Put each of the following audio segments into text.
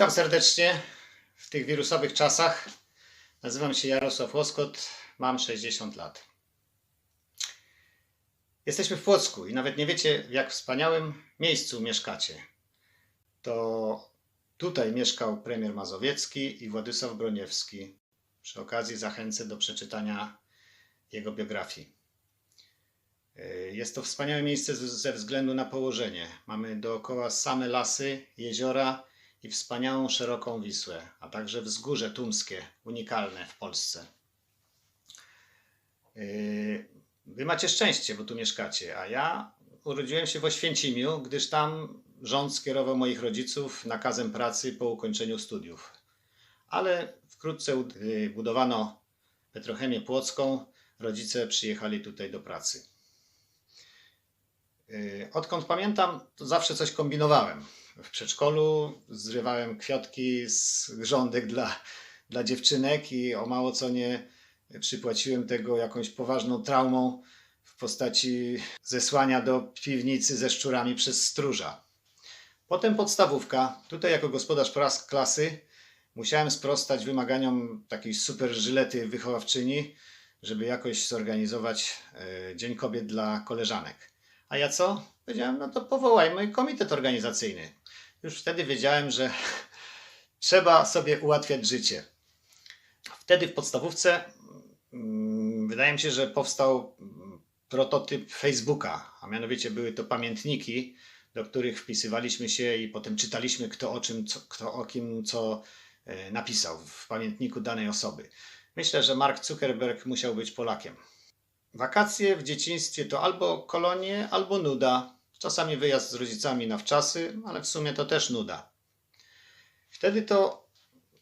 Witam serdecznie w tych wirusowych czasach. Nazywam się Jarosław Łoskot, mam 60 lat. Jesteśmy w Płocku i nawet nie wiecie, w jak wspaniałym miejscu mieszkacie. To tutaj mieszkał premier Mazowiecki i Władysław Broniewski. Przy okazji zachęcę do przeczytania jego biografii. Jest to wspaniałe miejsce ze względu na położenie. Mamy dookoła same lasy, jeziora i wspaniałą, szeroką Wisłę, a także wzgórze tumskie, unikalne w Polsce. Yy, Wy macie szczęście, bo tu mieszkacie, a ja urodziłem się w Oświęcimiu, gdyż tam rząd skierował moich rodziców nakazem pracy po ukończeniu studiów. Ale wkrótce yy, budowano Petrochemię Płocką, rodzice przyjechali tutaj do pracy. Yy, Odkąd pamiętam, to zawsze coś kombinowałem. W przedszkolu zrywałem kwiatki z grządek dla, dla dziewczynek i o mało co nie przypłaciłem tego jakąś poważną traumą w postaci zesłania do piwnicy ze szczurami przez stróża. Potem podstawówka. Tutaj jako gospodarz pras- klasy musiałem sprostać wymaganiom takiej super żylety wychowawczyni, żeby jakoś zorganizować e, Dzień Kobiet dla koleżanek. A ja co? Powiedziałem, no to powołajmy komitet organizacyjny. Już wtedy wiedziałem, że trzeba sobie ułatwiać życie. Wtedy w podstawówce mm, wydaje mi się, że powstał mm, prototyp Facebooka, a mianowicie były to pamiętniki, do których wpisywaliśmy się i potem czytaliśmy kto o czym, co, kto o kim co e, napisał w pamiętniku danej osoby. Myślę, że Mark Zuckerberg musiał być Polakiem. Wakacje w dzieciństwie to albo kolonie, albo nuda. Czasami wyjazd z rodzicami na wczasy, ale w sumie to też nuda. Wtedy to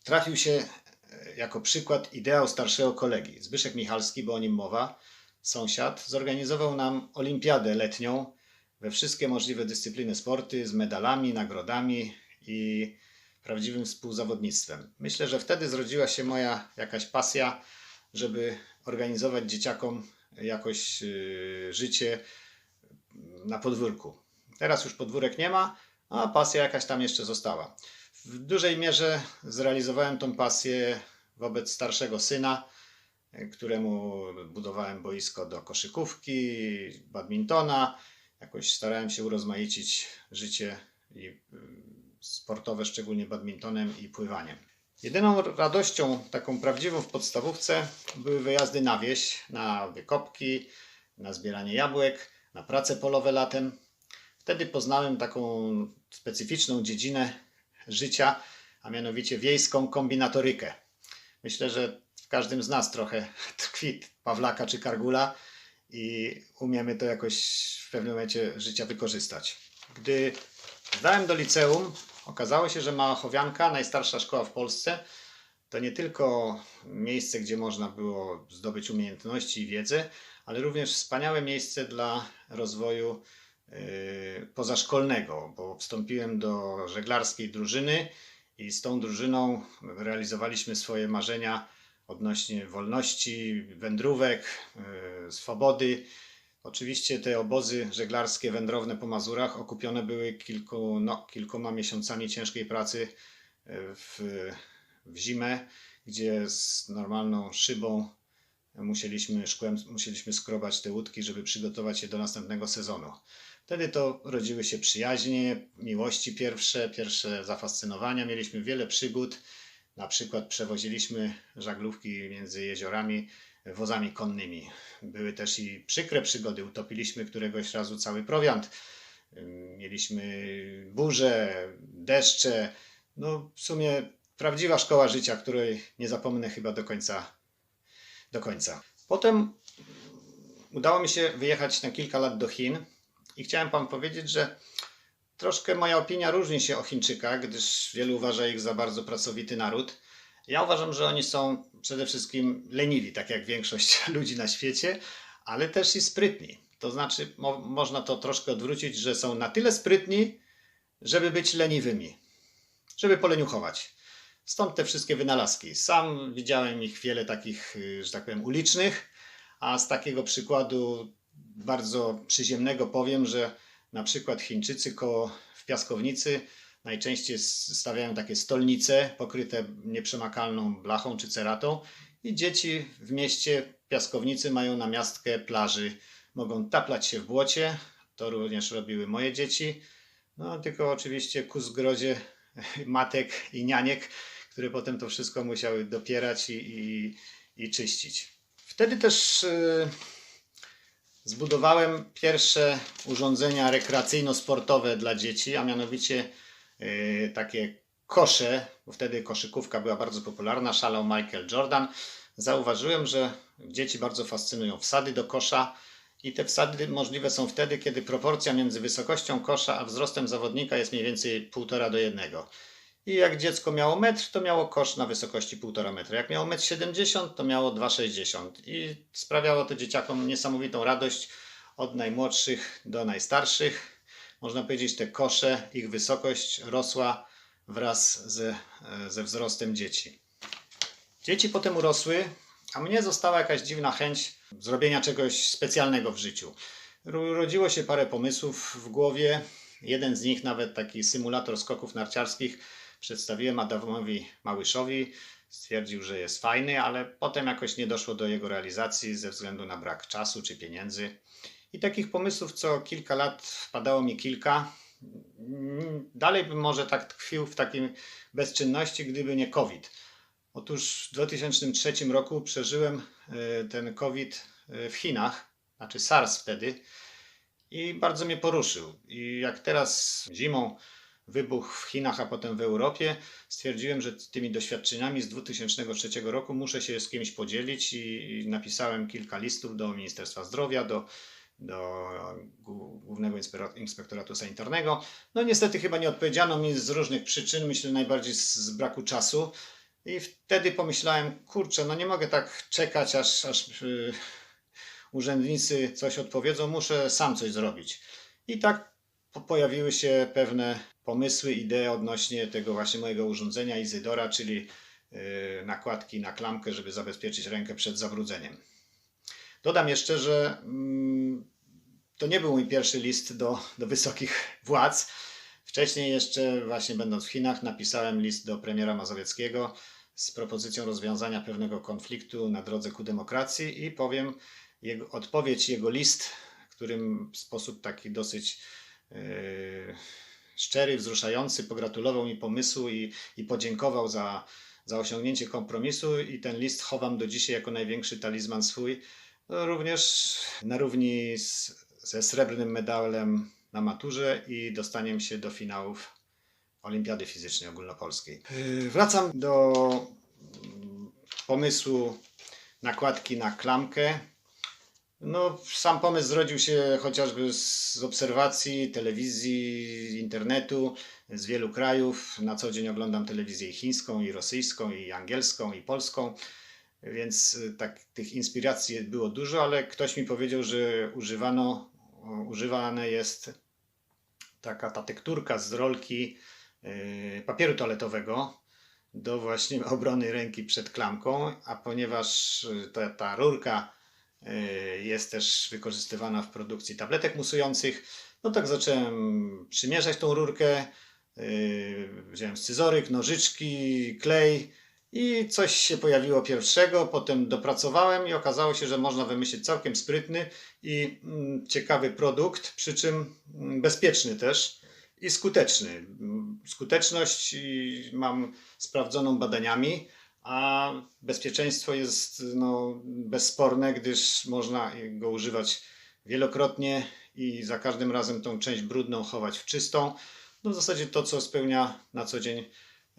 trafił się e, jako przykład ideał starszego kolegi. Zbyszek Michalski, bo o nim mowa, sąsiad, zorganizował nam olimpiadę letnią we wszystkie możliwe dyscypliny sporty z medalami, nagrodami i prawdziwym współzawodnictwem. Myślę, że wtedy zrodziła się moja jakaś pasja, żeby organizować dzieciakom jakoś yy, życie na podwórku. Teraz już podwórek nie ma, a pasja jakaś tam jeszcze została. W dużej mierze zrealizowałem tą pasję wobec starszego syna, któremu budowałem boisko do koszykówki, badmintona. Jakoś starałem się urozmaicić życie y, sportowe, szczególnie badmintonem i pływaniem. Jedyną radością, taką prawdziwą w podstawówce, były wyjazdy na wieś, na wykopki, na zbieranie jabłek, na prace polowe latem. Wtedy poznałem taką specyficzną dziedzinę życia, a mianowicie wiejską kombinatorykę. Myślę, że w każdym z nas trochę tkwi Pawlaka czy Kargula i umiemy to jakoś w pewnym momencie życia wykorzystać. Gdy zdałem do liceum, okazało się, że Małachowianka, najstarsza szkoła w Polsce, to nie tylko miejsce, gdzie można było zdobyć umiejętności i wiedzę, ale również wspaniałe miejsce dla rozwoju yy, pozaszkolnego, bo wstąpiłem do żeglarskiej drużyny i z tą drużyną realizowaliśmy swoje marzenia odnośnie wolności, wędrówek, yy, swobody. Oczywiście te obozy żeglarskie wędrowne po Mazurach okupione były kilku, no, kilkoma miesiącami ciężkiej pracy yy, w, w zimę, gdzie z normalną szybą musieliśmy, szkłem, musieliśmy skrobać te łódki, żeby przygotować się do następnego sezonu. Wtedy to rodziły się przyjaźnie, miłości pierwsze, pierwsze zafascynowania. Mieliśmy wiele przygód. Na przykład przewoziliśmy żaglówki między jeziorami wozami konnymi. Były też i przykre przygody. Utopiliśmy któregoś razu cały prowiant. Mieliśmy burze, deszcze. No w sumie prawdziwa szkoła życia, której nie zapomnę chyba do końca. Do końca. Potem udało mi się wyjechać na kilka lat do Chin i chciałem Wam powiedzieć, że troszkę moja opinia różni się o Chińczykach, gdyż wielu uważa ich za bardzo pracowity naród. Ja uważam, że oni są przede wszystkim leniwi, tak jak większość ludzi na świecie, ale też i sprytni. To znaczy, mo- można to troszkę odwrócić, że są na tyle sprytni, żeby być leniwymi, żeby poleniuchować. Stąd te wszystkie wynalazki. Sam widziałem ich wiele takich, y, że tak powiem, ulicznych, a z takiego przykładu bardzo przyziemnego powiem, że na przykład Chińczycy koło w piaskownicy najczęściej stawiają takie stolnice pokryte nieprzemakalną blachą czy ceratą i dzieci w mieście piaskownicy mają namiastkę plaży. Mogą taplać się w błocie, to również robiły moje dzieci. No tylko oczywiście ku zgrozie matek i nianiek, które potem to wszystko musiały dopierać i, i, i czyścić. Wtedy też y, zbudowałem pierwsze urządzenia rekreacyjno-sportowe dla dzieci, a mianowicie y, takie kosze, bo wtedy koszykówka była bardzo popularna, szalał Michael Jordan. Zauważyłem, że dzieci bardzo fascynują wsady do kosza i te wsady możliwe są wtedy, kiedy proporcja między wysokością kosza a wzrostem zawodnika jest mniej więcej 1,5 do 1. I jak dziecko miało metr, to miało kosz na wysokości 1,5 metra. Jak miało 1,70 m, to miało 2,60 m. I sprawiało to dzieciakom niesamowitą radość od najmłodszych do najstarszych. Można powiedzieć, te kosze, ich wysokość rosła wraz ze, ze wzrostem dzieci. Dzieci potem urosły, a mnie została jakaś dziwna chęć zrobienia czegoś specjalnego w życiu. Ro- Rodziło się parę pomysłów w głowie. Jeden z nich, nawet taki symulator skoków narciarskich, przedstawiłem Adamowi Małyszowi. Stwierdził, że jest fajny, ale potem jakoś nie doszło do jego realizacji ze względu na brak czasu czy pieniędzy. I takich pomysłów co kilka lat wpadało mi kilka. Dalej bym może tak tkwił w takiej bezczynności, gdyby nie COVID. Otóż w 2003 roku przeżyłem e, ten COVID e, w Chinach, znaczy SARS wtedy, i bardzo mnie poruszył. I jak teraz zimą wybuch w Chinach, a potem w Europie, stwierdziłem, że tymi doświadczeniami z 2003 roku muszę się z kimś podzielić i napisałem kilka listów do Ministerstwa Zdrowia, do, do Głównego Inspektoratu Sanitarnego. No niestety chyba nie odpowiedziano mi z różnych przyczyn, myślę najbardziej z, braku czasu. I wtedy pomyślałem, kurczę, no nie mogę tak czekać, aż, aż yy, urzędnicy coś odpowiedzą, muszę sam coś zrobić. I tak pojawiły się pewne pomysły, idee odnośnie tego właśnie mojego urządzenia Izydora, czyli yy, nakładki na klamkę, żeby zabezpieczyć rękę przed zabrudzeniem. Dodam jeszcze, że mm, to nie był mój pierwszy list do, do wysokich władz. Wcześniej jeszcze, właśnie będąc w Chinach, napisałem list do premiera Mazowieckiego z propozycją rozwiązania pewnego konfliktu na drodze ku demokracji i powiem jego, odpowiedź, jego list, którym w sposób taki dosyć szczery, wzruszający pogratulował mi pomysłu i, i podziękował za, za osiągnięcie kompromisu i ten list chowam do dzisiaj jako największy talizman swój, no, również na równi z, ze srebrnym medalem na maturze i dostaniem się do finałów Olimpiady Fizycznej Ogólnopolskiej. Yy, Wracam do mm, pomysłu nakładki na klamkę. No, sam pomysł zrodził się chociażby z obserwacji telewizji, internetu z wielu krajów. Na co dzień oglądam telewizję i chińską, i rosyjską, i angielską, i polską. Więc y, tak, tych inspiracji było dużo, ale ktoś mi powiedział, że używano, używane jest taka ta tekturka z rolki y, papieru toaletowego do właśnie obrony ręki przed klamką, a ponieważ y, ta, ta rurka jest też wykorzystywana w produkcji tabletek musujących, no tak zacząłem przymierzać tą rurkę, y, wziąłem scyzoryk, nożyczki, klej i coś się pojawiło pierwszego, potem dopracowałem i okazało się, że można wymyślić całkiem sprytny i mm, ciekawy produkt, przy czym mm, bezpieczny też i skuteczny. Mm, Skuteczność mam sprawdzoną badaniami, a bezpieczeństwo jest no, bezsporne, gdyż można go używać wielokrotnie i za każdym razem tą część brudną chować w czystą. No w zasadzie to, co spełnia na co dzień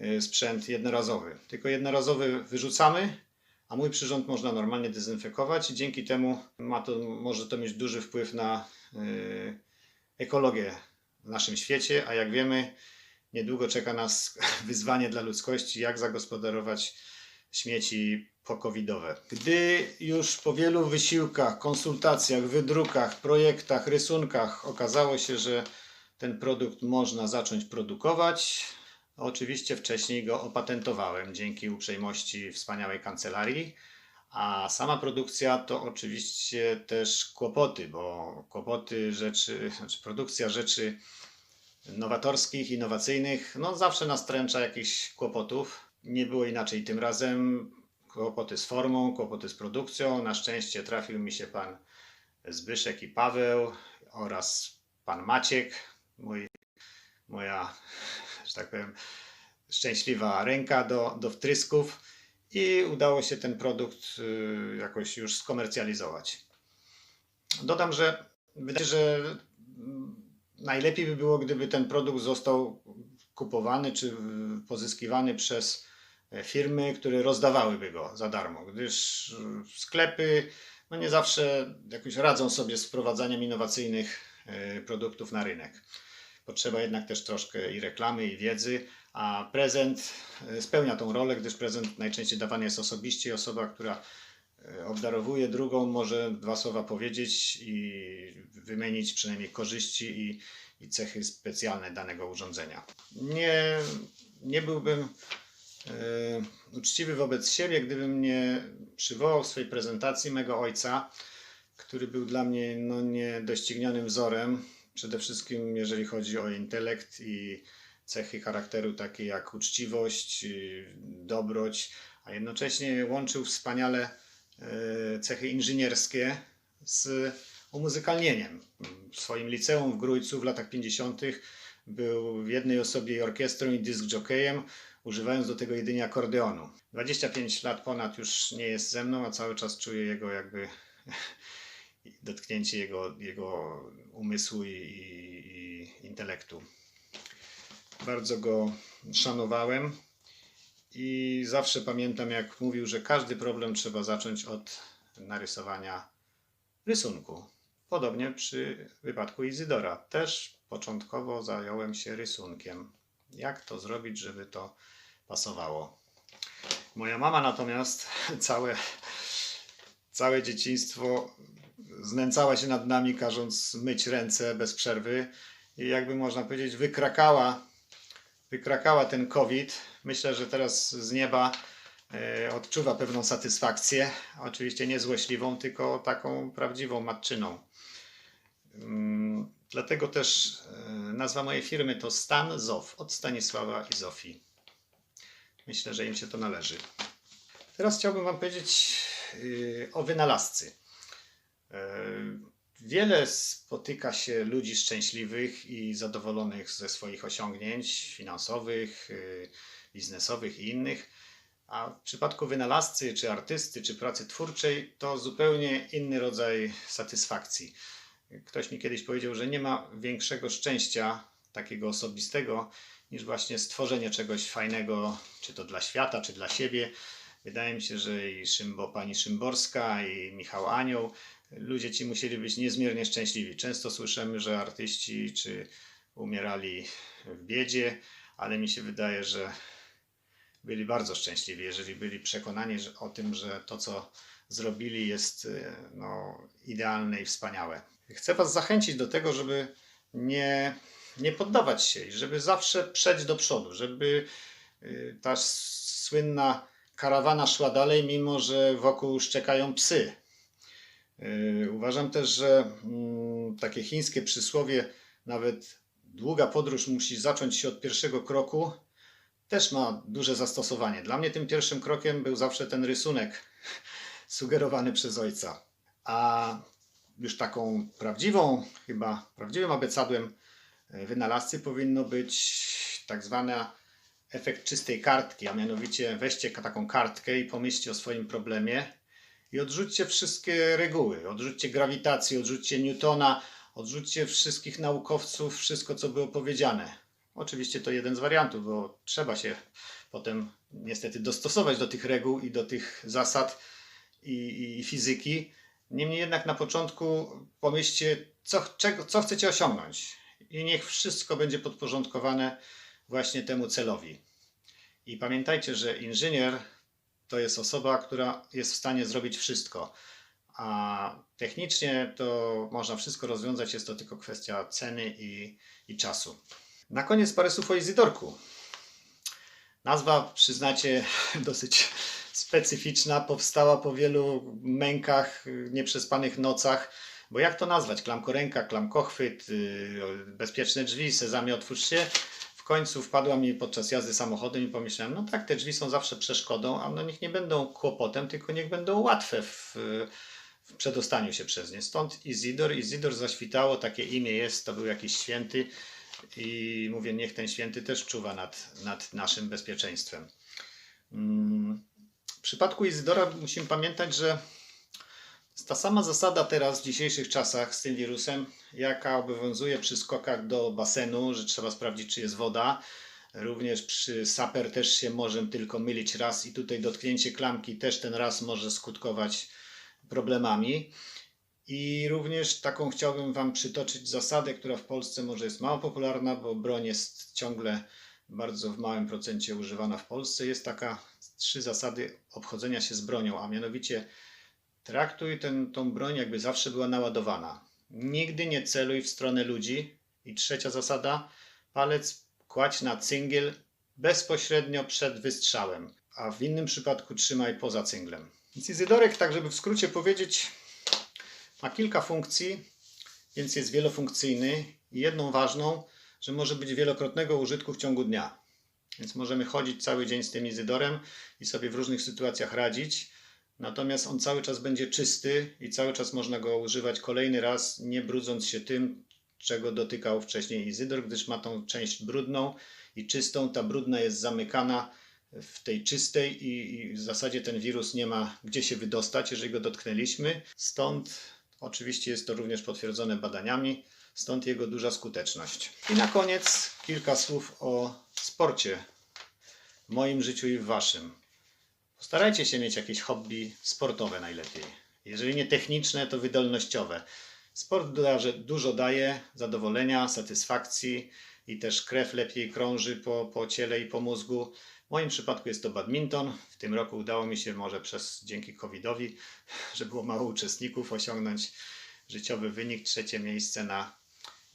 y, sprzęt jednorazowy. Tylko jednorazowy wyrzucamy, a mój przyrząd można normalnie dezynfekować i dzięki temu ma to, może to mieć duży wpływ na y, ekologię w naszym świecie, a jak wiemy, niedługo czeka nas wyzwanie dla ludzkości, jak zagospodarować śmieci pokowidowe. Gdy już po wielu wysiłkach, konsultacjach, wydrukach, projektach, rysunkach okazało się, że ten produkt można zacząć produkować, oczywiście wcześniej go opatentowałem dzięki uprzejmości wspaniałej kancelarii. A sama produkcja to oczywiście też kłopoty, bo kłopoty rzeczy, znaczy produkcja rzeczy nowatorskich, innowacyjnych, no zawsze nastręcza jakichś kłopotów. Nie było inaczej tym razem. Kłopoty z formą, kłopoty z produkcją. Na szczęście trafił mi się pan Zbyszek i Paweł oraz pan Maciek, mój, moja, że tak powiem, szczęśliwa ręka do, do wtrysków i udało się ten produkt y, jakoś już skomercjalizować. Dodam, że wydaje się, że mm, najlepiej by było, gdyby ten produkt został kupowany czy pozyskiwany przez e, firmy, które rozdawałyby go za darmo, gdyż y, sklepy no nie zawsze jakoś radzą sobie z wprowadzaniem innowacyjnych e, produktów na rynek. Potrzeba jednak też troszkę i reklamy, i wiedzy, a prezent e, spełnia tą rolę, gdyż prezent najczęściej dawany jest osobiście i osoba, która e, obdarowuje drugą, może dwa słowa powiedzieć i wymienić przynajmniej korzyści i, i cechy specjalne danego urządzenia. Nie, nie byłbym e, uczciwy wobec siebie, gdybym nie przywołał w swojej prezentacji mego ojca, który był dla mnie no, niedoścignionym wzorem. Przede wszystkim, jeżeli chodzi o intelekt i cechy charakteru, takie jak uczciwość, y, dobroć, a jednocześnie łączył wspaniale cechy inżynierskie z umuzykalnieniem. W swoim liceum w Grójcu w latach 50. był w jednej osobie orkiestrą i dysk jockeyem, używając do tego jedynie akordeonu. 25 lat ponad już nie jest ze mną, a cały czas czuję jego jakby dotknięcie jego, jego umysłu i, i, i intelektu. Bardzo go szanowałem i zawsze pamiętam, jak mówił, że każdy problem trzeba zacząć od narysowania rysunku. Podobnie przy wypadku Izydora. Też początkowo zająłem się rysunkiem. Jak to zrobić, żeby to pasowało. Moja mama natomiast całe, całe dzieciństwo znęcała się nad nami, każąc myć ręce bez przerwy i jakby można powiedzieć wykrakała, wykrakała ten COVID. Myślę, że teraz z nieba e, odczuwa pewną satysfakcję, oczywiście nie złośliwą, tylko taką prawdziwą matczyną. Mm, Dlatego też e, nazwa mojej firmy to Stan Zof od Stanisława i Zofii. Myślę, że im się to należy. Teraz chciałbym Wam powiedzieć yy, o wynalazcy. Wiele spotyka się ludzi szczęśliwych i zadowolonych ze swoich osiągnięć finansowych, yy, biznesowych i innych, a w przypadku wynalazcy, czy artysty, czy pracy twórczej to zupełnie inny rodzaj satysfakcji. Ktoś mi kiedyś powiedział, że nie ma większego szczęścia takiego osobistego niż właśnie stworzenie czegoś fajnego, czy to dla świata, czy dla siebie. Wydaje mi się, że i Szymbo, pani Szymborska, i Michał Anioł, ludzie ci musieli być niezmiernie szczęśliwi. Często słyszymy, że artyści czy umierali w biedzie, ale mi się wydaje, że byli bardzo szczęśliwi, jeżeli byli przekonani o tym, że to, co zrobili, jest e, no, idealne i wspaniałe. Chcę Was zachęcić do tego, żeby nie, nie poddawać się i żeby zawsze przejść do przodu, żeby y, ta słynna karawana szła dalej, mimo że wokół szczekają psy. Y, Uważam też, że mm, takie chińskie przysłowie, nawet długa podróż musi zacząć się od pierwszego kroku, też ma duże zastosowanie. Dla mnie tym pierwszym krokiem był zawsze ten rysunek sugerowany przez ojca. A już taką prawdziwą, chyba prawdziwym abecadłem e, wynalazcy powinno być tak zwana efekt czystej kartki, a mianowicie weźcie taką kartkę i pomyślcie o swoim problemie i odrzućcie wszystkie reguły, odrzućcie grawitację, odrzućcie Newtona, odrzućcie wszystkich naukowców, wszystko co było powiedziane. Oczywiście to jeden z wariantów, bo trzeba się potem niestety dostosować do tych reguł i do tych zasad i, i fizyki. Niemniej jednak na początku pomyślcie, co, czego, co chcecie osiągnąć, i niech wszystko będzie podporządkowane właśnie temu celowi. I pamiętajcie, że inżynier to jest osoba, która jest w stanie zrobić wszystko. A technicznie to można wszystko rozwiązać, jest to tylko kwestia ceny i, i czasu. Na koniec parę słów o Izydorku. Nazwa, przyznacie, dosyć specyficzna, powstała po wielu mękach, nieprzespanych nocach, Bo jak to nazwać? Klamkoręka, klamkochwyt, yy, bezpieczne drzwi, sezamie otwórz się. Końcu wpadła mi podczas jazdy samochodem i pomyślałem, no tak, te drzwi są zawsze przeszkodą, a no niech nie będą kłopotem, tylko niech będą łatwe w, w przedostaniu się przez nie. Stąd Izidor. Izidor zaświtało, takie imię jest, to był jakiś święty i mówię, niech ten święty też czuwa nad, nad naszym bezpieczeństwem. Mm, W przypadku Izydora musimy pamiętać, że ta sama zasada teraz w dzisiejszych czasach z tym wirusem, jaka obowiązuje przy skokach do basenu, że trzeba sprawdzić, czy jest woda. Również przy saper też się może tylko mylić raz i tutaj dotknięcie klamki też ten raz może skutkować problemami. I również taką chciałbym Wam przytoczyć zasadę, która w Polsce może jest mało popularna, bo broń jest ciągle bardzo w małym procencie używana w Polsce. Jest taka trzy zasady obchodzenia się z bronią, a mianowicie traktuj tą broń jakby zawsze była naładowana. Nigdy nie celuj w stronę ludzi. I trzecia zasada, palec kładź na cyngiel bezpośrednio przed wystrzałem, a w innym przypadku trzymaj poza cynglem. Więc Izydorek, tak żeby w skrócie powiedzieć, ma kilka funkcji, więc jest wielofunkcyjny i jedną ważną, że może być wielokrotnego użytku w ciągu dnia. Więc możemy chodzić cały dzień z tym Izydorem i sobie w różnych sytuacjach radzić. Natomiast on cały czas będzie czysty i cały czas można go używać kolejny raz, nie brudząc się tym, czego dotykał wcześniej Izydor, gdyż ma tą część brudną i czystą. Ta brudna jest zamykana w tej czystej i, i w zasadzie ten wirus nie ma gdzie się wydostać, jeżeli go dotknęliśmy. Stąd oczywiście jest to również potwierdzone badaniami, stąd jego duża skuteczność. I na koniec kilka słów o sporcie w moim życiu i w waszym. Postarajcie się mieć jakieś hobby sportowe najlepiej. Jeżeli nie techniczne, to wydolnościowe. Sport dużo daje zadowolenia, satysfakcji i też krew lepiej krąży po, po ciele i po mózgu. W moim przypadku jest to badminton. W tym roku udało mi się może przez dzięki COVID-owi, że było mało uczestników, osiągnąć życiowy wynik, trzecie miejsce na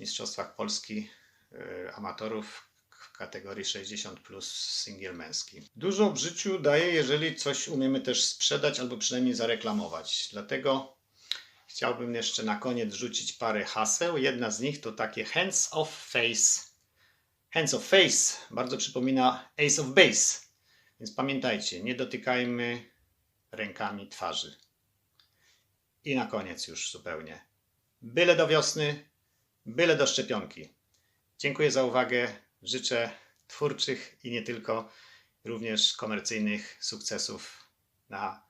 Mistrzostwach Polski e, amatorów kategorii 60 plus singiel męski. Dużo w życiu daje, jeżeli coś umiemy też sprzedać albo przynajmniej zareklamować. Dlatego chciałbym jeszcze na koniec rzucić parę haseł. Jedna z nich to takie hands of face. Hands of face bardzo przypomina ace of base. Więc pamiętajcie, nie dotykajmy rękami twarzy. I na koniec już zupełnie. Byle do wiosny, byle do szczepionki. Dziękuję za uwagę. Życzę twórczych i nie tylko, również komercyjnych sukcesów na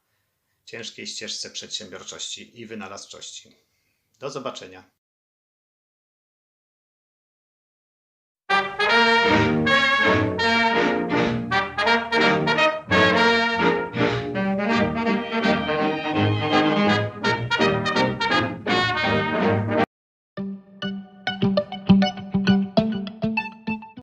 ciężkiej ścieżce przedsiębiorczości i wynalazczości. Do zobaczenia.